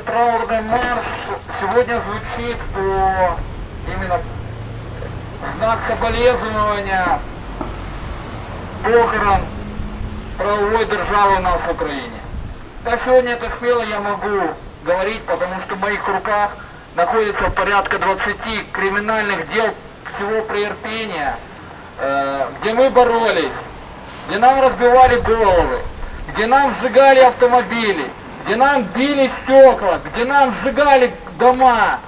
Траурный марш сегодня звучит по именно знак соболезнования похорон правовой державы у нас в Украине. Так сегодня это смело я могу говорить, потому что в моих руках находится порядка 20 криминальных дел всего претерпения, э, где мы боролись, где нам разбивали головы, где нам сжигали автомобили, где нам били стекла, где нам сжигали дома.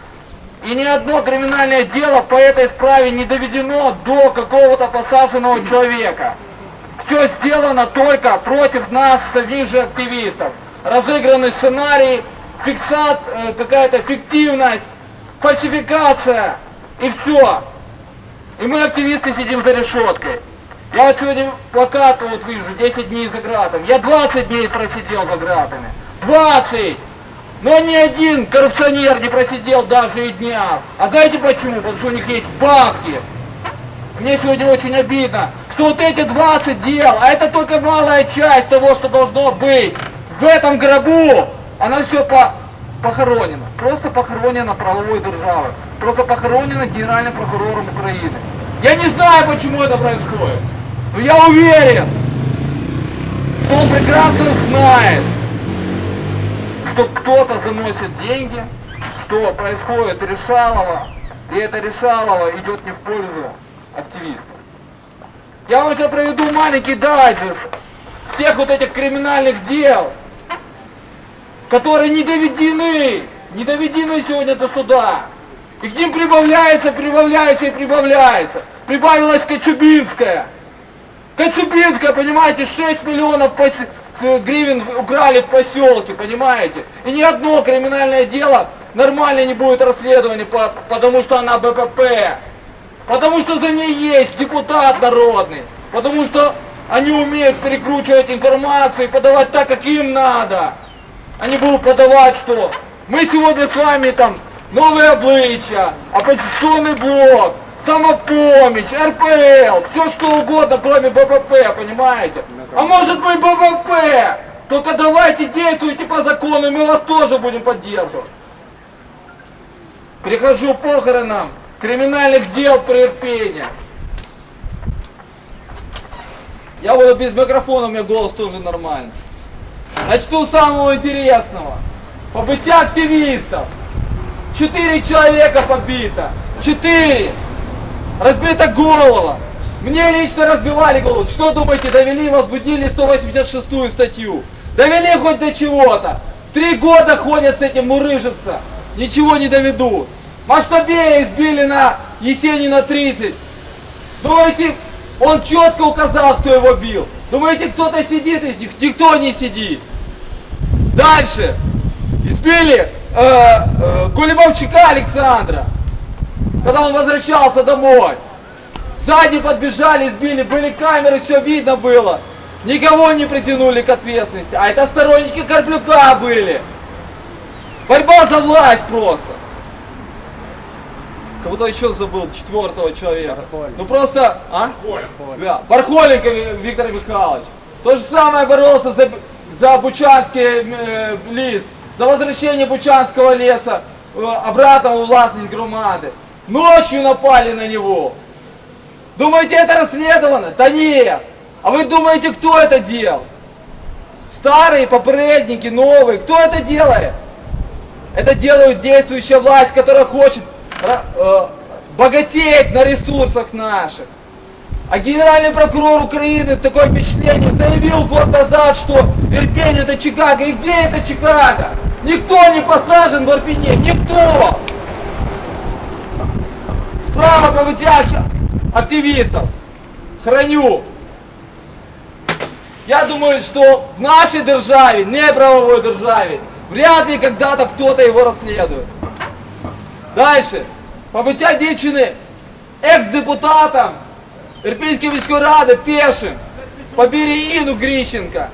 И ни одно криминальное дело по этой справе не доведено до какого-то посаженного человека. Все сделано только против нас, самих же активистов. Разыгранный сценарий, фиксат, э, какая-то фиктивность, фальсификация и все. И мы, активисты, сидим за решеткой. Я вот сегодня плакат вот вижу, 10 дней за гратом. Я 20 дней просидел за гратами. 20! Но ни один коррупционер не просидел даже и дня. А знаете почему? Потому что у них есть бабки. Мне сегодня очень обидно, что вот эти 20 дел, а это только малая часть того, что должно быть в этом гробу, оно все по похоронено. Просто похоронено правовой державой. Просто похоронено генеральным прокурором Украины. Я не знаю, почему это происходит. Но я уверен, что он прекрасно знает, что кто-то заносит деньги, что происходит решалово, и это решалово идет не в пользу активистов. Я вам сейчас проведу маленький дайджест всех вот этих криминальных дел, которые не доведены, не доведены сегодня до суда. И к ним прибавляется, прибавляется и прибавляется. Прибавилась Кочубинская. Кочубинская, понимаете, 6 миллионов гривен украли в поселке, понимаете? И ни одно криминальное дело нормально не будет расследование, по- потому что она БПП. Потому что за ней есть депутат народный. Потому что они умеют перекручивать информацию и подавать так, как им надо. Они будут подавать что? Мы сегодня с вами там новые обличия, оппозиционный блок, самопомощь, РПЛ, все что угодно, кроме БПП, понимаете? А может быть БПП? Только давайте действуйте по закону, и мы вас тоже будем поддерживать. Прихожу похоронам криминальных дел претерпения. Я буду без микрофона, у меня голос тоже нормальный. Начну с самого интересного. Побытия активистов. Четыре человека побито. Четыре. Разбита голова. Мне лично разбивали голову. Что думаете, довели, возбудили 186 статью? Довели хоть до чего-то. Три года ходят с этим мурыжиться. Ничего не доведут. Масштабея избили на Есенина 30. Думаете, он четко указал, кто его бил. Думаете, кто-то сидит из них? Никто не сидит. Дальше. Избили э, э, Кулебовчика Александра, когда он возвращался домой. Сзади подбежали, избили, были камеры, все видно было. Никого не притянули к ответственности. А это сторонники Карплюка были. Борьба за власть просто. Кого-то еще забыл, четвертого человека. Ну просто, а? Да, Бархоленко Ви- Виктор Михайлович. То же самое боролся за, за Бучанский э, лес, за возвращение Бучанского леса э, обратно в властность громады. Ночью напали на него. Думаете, это расследовано? Да нет. А вы думаете, кто это делал? Старые, попередники, новые. Кто это делает? Это делают действующая власть, которая хочет ра- э, богатеть на ресурсах наших. А генеральный прокурор Украины, такое впечатление, заявил год назад, что Ирпень это Чикаго. И где это Чикаго? Никто не посажен в Ирпене, никто! Справа побытия активистов. Храню. Я думаю, что в нашей державе, не правовой державе, вряд ли когда-то кто-то его расследует. Дальше. Побиття дівчини екс-депутатом Ірпінської міської ради пешим. Побили Ину Грищенко.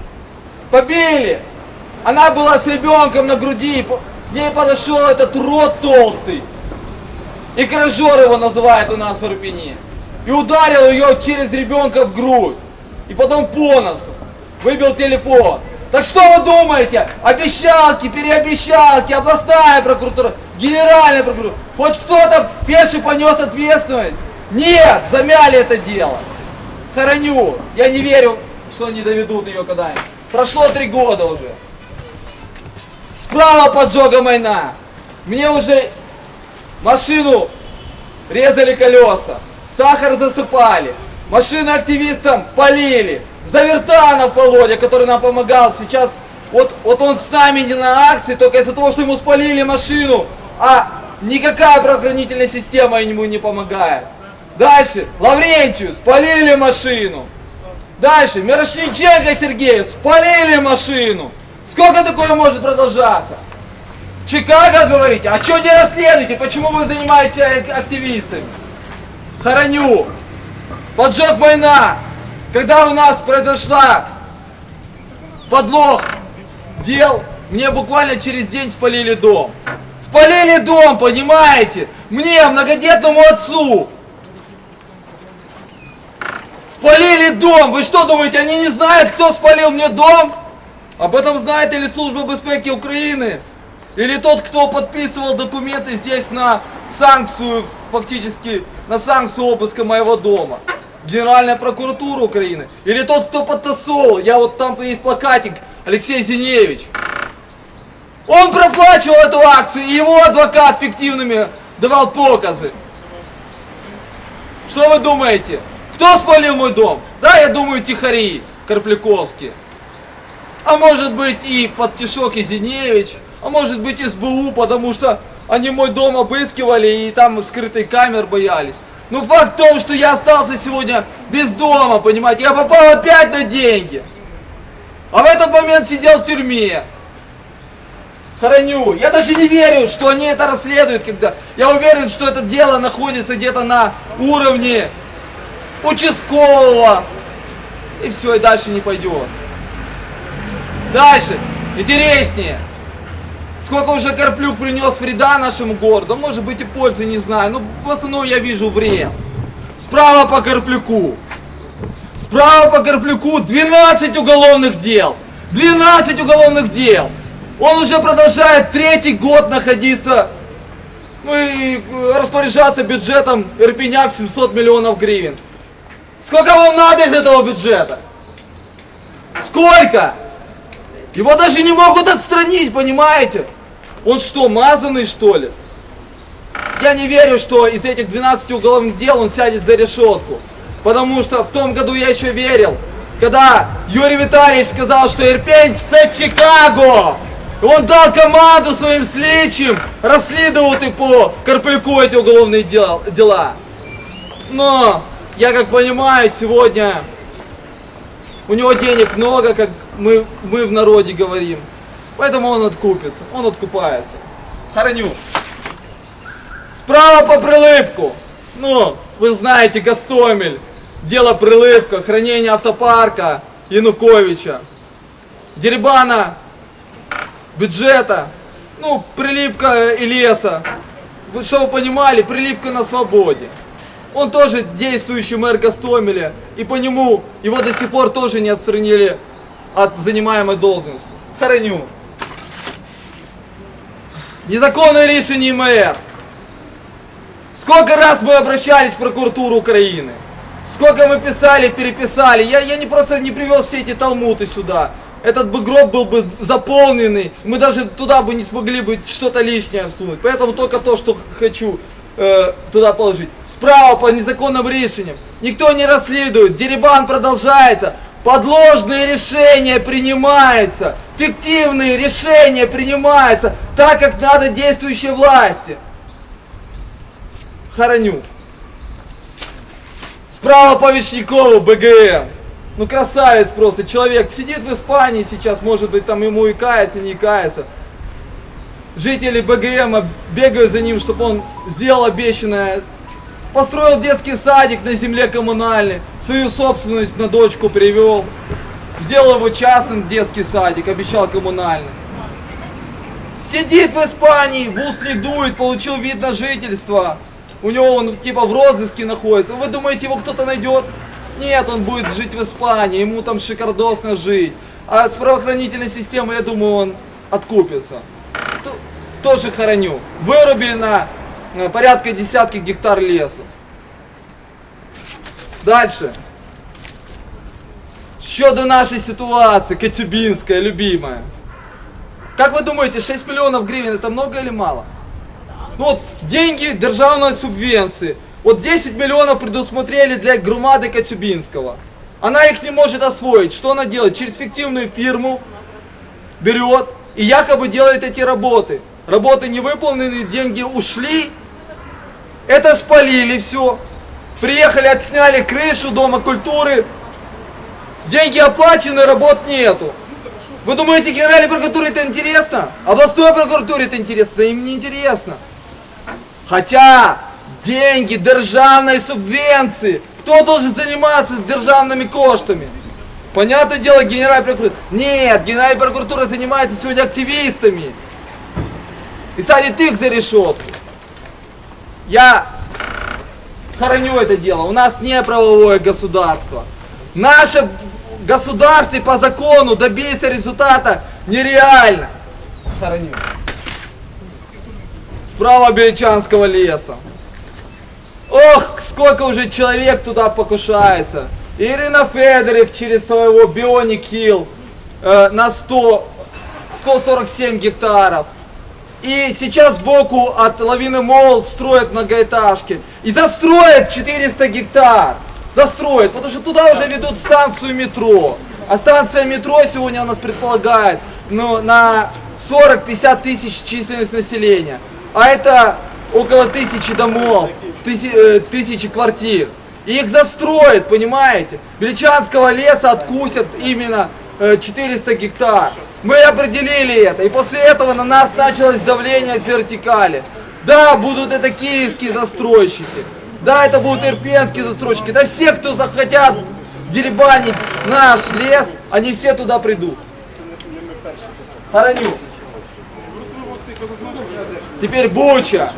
Побили. Она была с ребенком на груди. По- К ней подошел этот рот толстый. И Кражор его называют у нас в Ирпени. И ударил ее через ребенка в грудь. И потом по носу. Выбил телефон. Так что вы думаете? Обещалки, переобещалки, областная прокуратура, генеральная прокуратура. Хоть кто-то пеший понес ответственность? Нет, замяли это дело. Хороню. Я не верю, что они доведут ее когда-нибудь. Прошло три года уже. Справа поджога майна. Мне уже машину резали колеса, сахар засыпали, машины активистам полили. Завертанов Володя, который нам помогал сейчас, вот, вот он с нами не на акции, только из-за того, что ему спалили машину, а никакая правоохранительная система ему не помогает. Дальше, Лаврентию, спалили машину. Дальше, Мирошниченко Сергею, спалили машину. Сколько такое может продолжаться? Чикаго говорите, а что не расследуете? Почему вы занимаетесь ак- активистами? Хороню. Поджог война. Когда у нас произошла подлог дел, мне буквально через день спалили дом. Спалили дом, понимаете? Мне, многодетному отцу. Спалили дом. Вы что думаете, они не знают, кто спалил мне дом? Об этом знает или служба безпеки Украины, или тот, кто подписывал документы здесь на санкцию, фактически на санкцию обыска моего дома. Генеральная прокуратура Украины. Или тот, кто подтасовывал. Я вот там есть плакатик Алексей Зиневич. Он проплачивал эту акцию, и его адвокат фиктивными давал показы. Что вы думаете? Кто спалил мой дом? Да, я думаю, тихари Карпляковские. А может быть и Подтишок и Зиневич, а может быть СБУ, потому что они мой дом обыскивали и там скрытой камер боялись. Ну факт в том, что я остался сегодня без дома, понимаете, я попал опять на деньги. А в этот момент сидел в тюрьме. Хороню. Я даже не верю, что они это расследуют, когда я уверен, что это дело находится где-то на уровне участкового. И все, и дальше не пойдет. Дальше. Интереснее. Сколько уже Карплюк принес вреда нашему городу, может быть и пользы, не знаю. Но в основном я вижу вред. Справа по Карплюку. Справа по Карплюку 12 уголовных дел. 12 уголовных дел. Он уже продолжает третий год находиться ну и э, распоряжаться бюджетом Ирпеня в 700 миллионов гривен. Сколько вам надо из этого бюджета? Сколько? Его даже не могут отстранить, понимаете? Он что, мазанный что ли? Я не верю, что из этих 12 уголовных дел он сядет за решетку. Потому что в том году я еще верил, когда Юрий Витальевич сказал, что Ирпень это Чикаго. Он дал команду своим слідчим расследовать и по Карпляку эти уголовные дел- дела. Но, я как понимаю, сегодня у него денег много, как мы, мы в народе говорим. Поэтому он откупится, он откупается. Хороню. Справа по прилипку. Ну, вы знаете, Гастомель. Дело прилипка, хранение автопарка Януковича. Дерибана бюджета. Ну, прилипка и леса. Вы что вы понимали, прилипка на свободе. Он тоже действующий мэр Гастомеля. И по нему его до сих пор тоже не отстранили от занимаемой должности. Хороню. Незаконное решение мэр. Сколько раз мы обращались в прокуратуру Украины? Сколько мы писали, переписали? Я, я не просто не привез все эти талмуты сюда. Этот бы гроб был бы заполненный. Мы даже туда бы не смогли бы что-то лишнее всунуть. Поэтому только то, что хочу э, туда положить. Справа по незаконным решениям. Никто не расследует. Деребан продолжается. Подложные решения принимаются. Фиктивные решения принимаются так, как надо действующей власти. Хороню. Справа по Вишнякову, БГМ. Ну красавец просто, человек сидит в Испании сейчас, может быть там ему и кается, не кается. Жители БГМа бегают за ним, чтобы он сделал обещанное. Построил детский садик на земле коммунальной, свою собственность на дочку привел. Сделал его частным детский садик, обещал коммунальный. Сидит в Испании, в ус не дует, получил вид на жительство. У него он типа в розыске находится. Вы думаете, его кто-то найдет? Нет, он будет жить в Испании, ему там шикардосно жить. А с правоохранительной системой, я думаю, он откупится. Тоже хороню. Выруби на порядка десятки гектар леса. Дальше. Щодо нашей ситуации, Коцюбинская, любимая. Как вы думаете, 6 миллионов гривен это много или мало? Ну вот деньги державной субвенции. Вот 10 миллионов предусмотрели для громады Коцюбинского. Она их не может освоить. Что она делает? Через фиктивную фирму берет и якобы делает эти работы. Работы не выполнены, деньги ушли. Это спалили все. Приехали, отсняли крышу Дома культуры. Деньги оплачены, работ нету. Вы думаете, генеральной прокуратуре это интересно? Областной прокуратуре это интересно? Им не интересно. Хотя деньги державной субвенции. Кто должен заниматься державными коштами? Понятное дело, генеральная прокуратура. Нет, генеральная прокуратура занимается сегодня активистами. И садит их за решетку. Я хороню это дело. У нас не правовое государство. Наше государство по закону добиться результата нереально. Хороню. Справа Беличанского леса. Ох, сколько уже человек туда покушается. Ирина Федорев через своего Бионик Хилл э, на 100, 147 гектаров. И сейчас сбоку от лавины Мол строят многоэтажки. И застроят 400 гектар. Застроят, потому что туда уже ведут станцию метро. А станция метро сегодня у нас предполагает ну, на 40-50 тысяч численность населения. А это около тысячи домов, тыси- э, тысячи квартир. И их застроят, понимаете? Величанского леса откусят именно э, 400 гектар. Мы определили это. И после этого на нас началось давление с вертикали. Да, будут это киевские застройщики. Да, это будут ирпенские застройщики. Да все, кто захотят деребанить наш лес, они все туда придут. Хороню. Теперь Буча.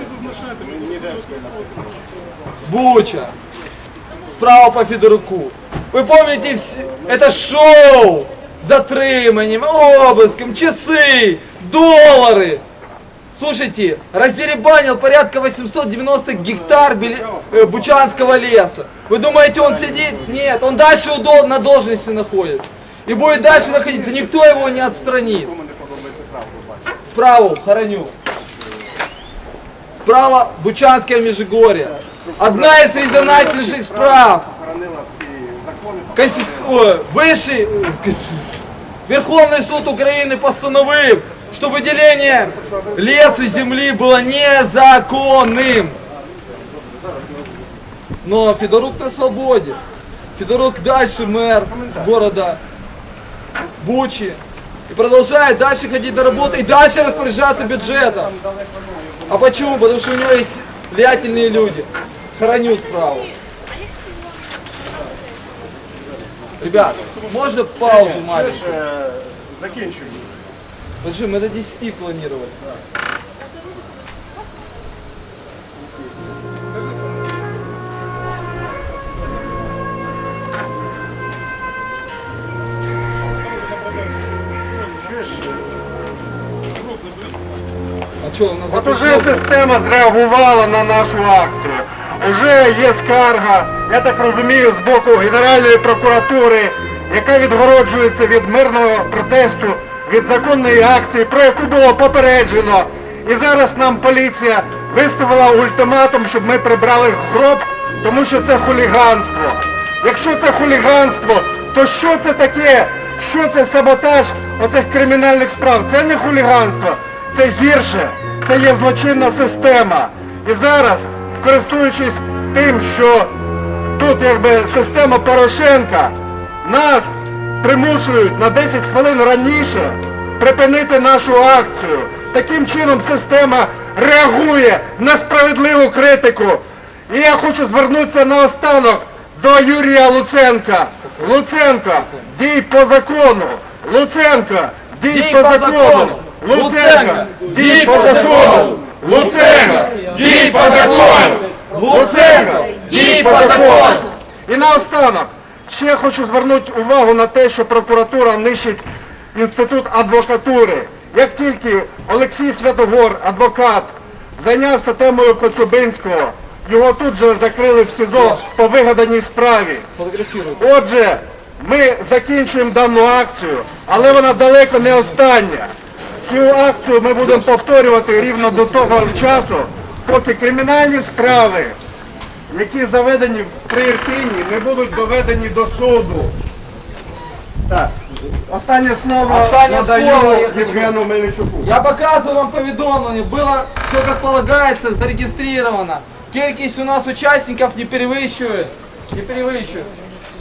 Буча. Справа по Федоруку. Вы помните, это шоу с затриманием, обыском, часы, доллары. Слушайте, раздеребанил порядка 890 гектар Бели- э, Бучанского леса. Вы думаете, он сидит? Нет, он дальше на должности находится. И будет дальше находиться, никто его не отстранит. Справа хороню. Справа Бучанское Межигорье. Одна из резонанснейших справ. Высший э, Верховный суд Украины постановил, что выделение лесу земли было незаконным. Но Федорук на свободе. Федорук дальше мэр города Бучи. И продолжает дальше ходить на работу и дальше распоряжаться бюджетом. А почему? Потому что у него есть влиятельные люди. Храню справа. Ребят, можно паузу маленькую? Е, Закінчуємо. Подожди, мы до 10 планировали. А что, у нас От уже система зреагувала на нашу акцію. Уже є скарга, я так розумію, з боку Генеральної прокуратури, яка відгороджується від мирного протесту, від законної акції, про яку було попереджено. І зараз нам поліція виставила ультиматум, щоб ми прибрали гроб, тому що це хуліганство. Якщо це хуліганство, то що це таке? Що це саботаж оцих кримінальних справ? Це не хуліганство, це гірше, це є злочинна система. І зараз, користуючись тим, що тут якби система Порошенка, нас примушують на 10 хвилин раніше припинити нашу акцію. Таким чином система реагує на справедливу критику. І я хочу звернутися наостанок до Юрія Луценка. Луценка, дій по закону. Луценка, дій, Дій по, закону. Луценка, дій по закону. Луценка, дій по закону. Луценка, дій по закону. І наостанок, ще хочу звернути увагу на те, що прокуратура нищить інститут адвокатури. Як тільки Олексій Святогор, адвокат, зайнявся темою Коцюбинського, його тут же закрили в СІЗО по вигаданій справі. Отже, ми закінчуємо дану акцію, але вона далеко не остання. Цю акцію ми будемо повторювати рівно до того часу, поки кримінальні справи, які заведені в Приірпінні, не будуть доведені до суду. Так, останнє слово Останнє надаю слово я. Євгену Мельничуку. Я показываю вам поведомление. Было все как полагается, зарегистрировано. Кількість у нас участников не перевищует. Не перевищует.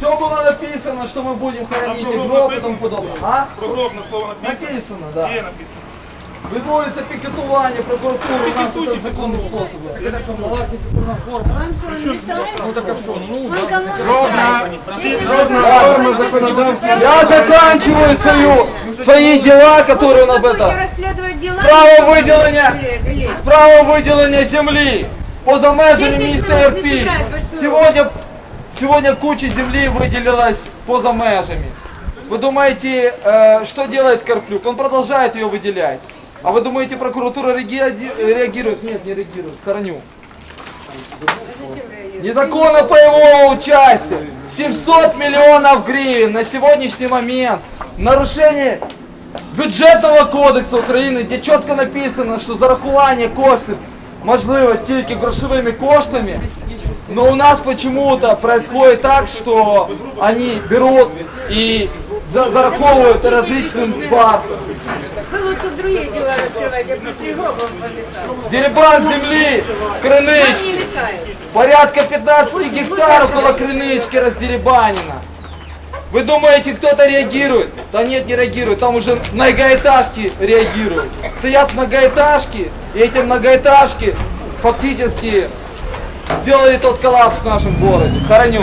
Все было написано, что мы будем хоронить Про и гроб гроб и написано? тому подобное. А? Про гроб на слово написано? Написано, да. Є написано. Відбувається пікетування прокуратури, у нас це законний спосіб. Жодна, жодна норма законодавства. Я заканчиваю свою, свои дела, которые у нас это. расследовать дела. Право виділення, Ле- ле. право виділення землі поза межами Десять міста минут не Ірпінь. собирать большую. Сегодня, сегодня куча земли выделилась поза межами. Вы думаете, э, что делает Карплюк? Он продолжает ее выделять. А вы думаете, прокуратура реаги- реагирует? Нет, не реагирует. Короню. Незаконно по его участию. 700 миллионов гривен на сегодняшний момент. Нарушение бюджетного кодексу України, де чітко написано, що зарахування коштів можливо тільки грошовими коштами. Но у нас почему-то происходит так, что они берут и за- зараховывают различным фактам. Вы лучше другие дела раскрывайте, после гробом. Деребан земли, мешает. Порядка 15 гектаров около крынычки раздеребанено. Вы думаете, кто-то реагирует? Да нет, не реагирует. Там уже многоэтажки реагируют. Стоят многоэтажки, и эти многоэтажки фактически сделали тот коллапс в нашем городе. Хороню.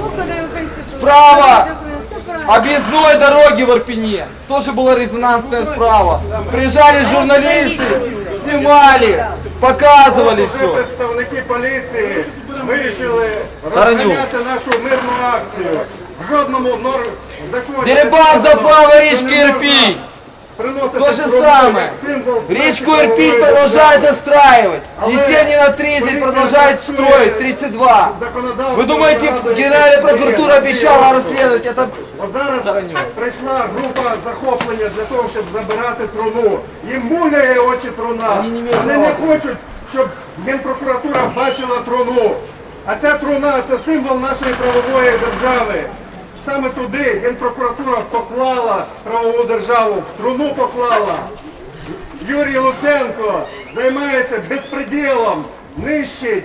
Выполняем Конституцию. Справа! Всё правильно. Объездной дороги в Ирпене. Тоже была резонансная справа. Приезжали журналисты, снимали, показывали Вже все. представники поліції вирішили Таранюк. розганяти нашу мирну акцію. В жодному нор... законі... Дерибан за право речки Ирпень. То же самое. Речку правової продолжают застраивать. Есенина 30 поліція продолжает працює строить 32. законодавство Вы думаете, Генеральная прокуратура обещала расследовать это? От зараз прийшла група захоплення для того, щоб забирати труну. Їм муляє очі труна. Вони не хочуть, щоб Генпрокуратура бачила труну. А ця труна це символ нашої правової держави. Саме туди Генпрокуратура поклала правову державу, в труну поклала. Юрій Луценко займається безпреділом, нищить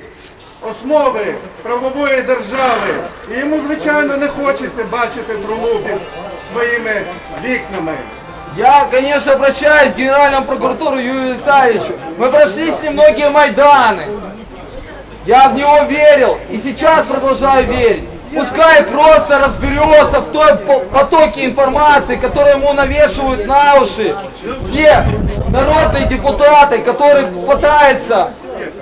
основи правової держави. І йому, звичайно, не хочеться бачити труну під своїми вікнами. Я, конечно, обращаюсь к генеральному прокуратуру Юрию Витальевичу. Мы прошли с ним многие Майданы. Я в него верил и сейчас продолжаю верить. Пускай просто разберется в той по- потоке информации, которую ему навешивают на уши те народные депутаты, которые пытаются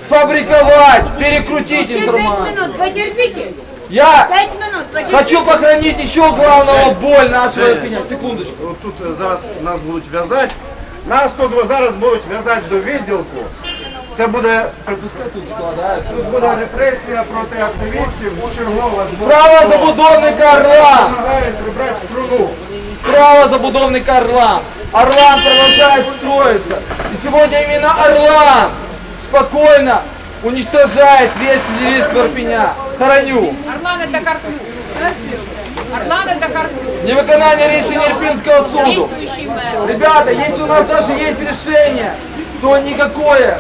сфабриковать, перекрутить Все пять информацию. минут, потерпите. Я Пять минут, потерпите. хочу похоронить еще главного боль нашего Ирпеня. Секундочку. От тут е, зараз нас будуть в'язати. Нас тут зараз будуть в'язати до відділку. Це буде Пускай тут складают. тут буде репресія проти активістів, чергова Право забудовника Орлан! Намагають прибрати труну. Право забудовника Орлан! Орлан продолжает строиться. И сегодня именно Орлан спокойно уничтожает весь лес Варпеня. Хороню. Орлан это Карплюк. Орлан это Карплюк. Невыконание решения Ирпинского суду. Действующий мэр. Ребята, если у нас даже есть решение, то никакое,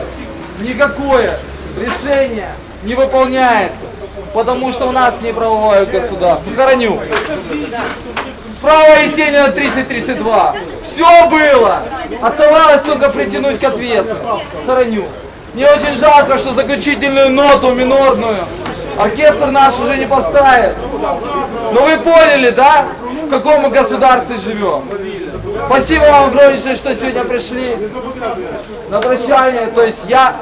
никакое решение не выполняется. Потому что у нас не правовое государство. Хороню. Справа Есенина 3032. Все было. Оставалось только притянуть к ответственности. Хороню. Мне очень жалко, что заключительную ноту минорную оркестр наш уже не поставит. Но вы поняли, да, в каком мы государстве живем? Спасибо вам огромнейшее, что сегодня пришли на прощание. То есть я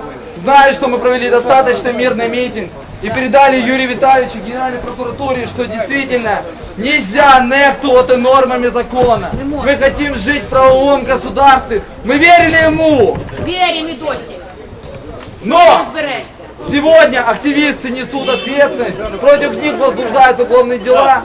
знаю, что мы провели достаточно мирный митинг. и передали Юрию Витальевичу Генеральной прокуратуре, что действительно нельзя нехтувати нормами закона. Мы хотим жить в правовом государстве. Мы верили ему. Віримо і досі. Но Розбереться. сегодня активисты несут ответственность, против них возбуждаются уголовные дела.